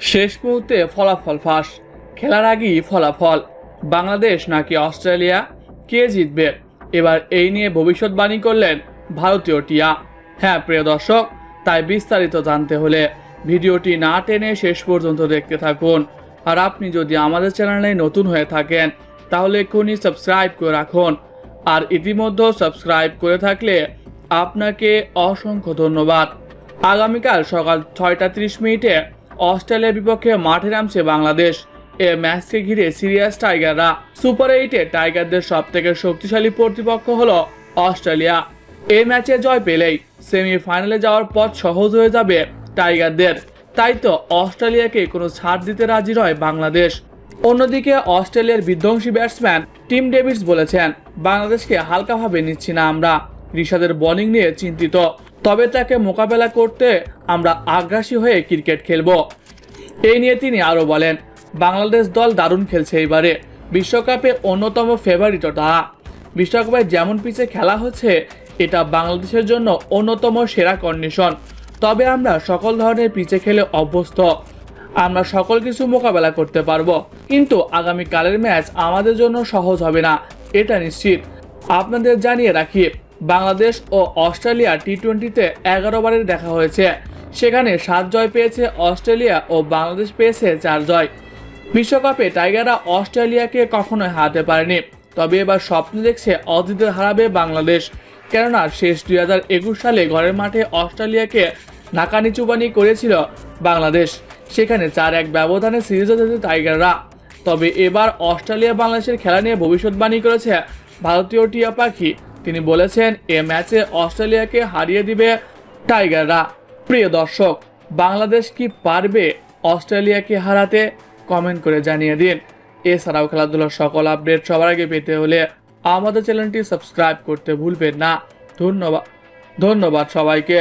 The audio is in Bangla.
শেষ মুহূর্তে ফলাফল ফাঁস। খেলার আগেই ফলাফল। বাংলাদেশ নাকি অস্ট্রেলিয়া? কে জিতবে? এবার এই নিয়ে ভবিষ্যৎবাণী করলেন ভারতীয় টিয়া। হ্যাঁ প্রিয় দর্শক, তাই বিস্তারিত জানতে হলে ভিডিওটি না টেনে শেষ পর্যন্ত দেখতে থাকুন। আর আপনি যদি আমাদের চ্যানেলে নতুন হয়ে থাকেন, তাহলে এক্ষুনি সাবস্ক্রাইব করে রাখুন। আর ইতিমধ্যে সাবস্ক্রাইব করে থাকলে আপনাকে অসংখ্য ধন্যবাদ। আগামীকাল সকাল ছয়টা ত্রিশ মিনিটে অস্ট্রেলিয়ার বিপক্ষে মাঠে নামছে বাংলাদেশ। এ ম্যাচকে ঘিরে সিরিয়াস টাইগাররা। সুপার এইটে টাইগারদের সব থেকে শক্তিশালী প্রতিপক্ষ হল অস্ট্রেলিয়া। এই ম্যাচে জয় পেলেই সেমিফাইনালে যাওয়ার পথ সহজ হয়ে যাবে টাইগারদের। তাই তো অস্ট্রেলিয়াকে কোনো ছাড় দিতে রাজি নয় বাংলাদেশ। অন্যদিকে অস্ট্রেলিয়ার বিধ্বংসী ব্যাটসম্যান টিম ডেভিডস বলেছেন, বাংলাদেশকে হালকাভাবে নিচ্ছি না আমরা। ঋষাদের বোলিং নিয়ে চিন্তিত। তবে তাকে মোকাবেলা করতে আমরা আগ্রাসী হয়ে ক্রিকেট খেলব। এই নিয়ে তিনি আরও বলেন, বাংলাদেশ দল দারুণ খেলছে এবারে। বিশ্বকাপে অন্যতম ফেভারিট তারা। বিশ্বকাপে যেমন পিচে খেলা হচ্ছে, এটা বাংলাদেশের জন্য অন্যতম সেরা কন্ডিশন তবে আমরা সকল ধরনের পিচে খেলে অভ্যস্ত। আমরা সকল কিছু মোকাবেলা করতে পারব। কিন্তু আগামীকালের ম্যাচ আমাদের জন্য সহজ হবে না, এটা নিশ্চিত। আপনাদের জানিয়ে রাখি বাংলাদেশ ও অস্ট্রেলিয়া টি টোয়েন্টিতে এগারো বারের দেখা হয়েছে। সেখানে সাত জয় পেয়েছে অস্ট্রেলিয়া ও বাংলাদেশ পেয়েছে চার জয়। বিশ্বকাপে টাইগাররা অস্ট্রেলিয়াকে কখনোই হারাতে পারেনি। তবে এবার স্বপ্ন দেখছে অজিতের হারাবে বাংলাদেশ। কেননা শেষ দুই হাজার একুশ সালে ঘরের মাঠে অস্ট্রেলিয়াকে নাকানি চুবানি করেছিল বাংলাদেশ। সেখানে চার এক ব্যবধানে সিরিজে জিতেছে টাইগাররা। তবে এবার অস্ট্রেলিয়া বাংলাদেশের খেলা নিয়ে ভবিষ্যৎবাণী করেছে ভারতীয় টিয়া পাখি। তিনি বলেছেন, এ ম্যাচে অস্ট্রেলিয়াকে হারিয়ে দিবে টাইগাররা। প্রিয় দর্শক, বাংলাদেশ কি পারবে অস্ট্রেলিয়াকে হারাতে? কমেন্ট করে জানিয়ে দিন। এছাড়াও খেলাধুলার সকল আপডেট সবার আগে পেতে হলে আমাদের চ্যানেলটি সাবস্ক্রাইব করতে ভুলবেন না। ধন্যবাদ ধন্যবাদ সবাইকে।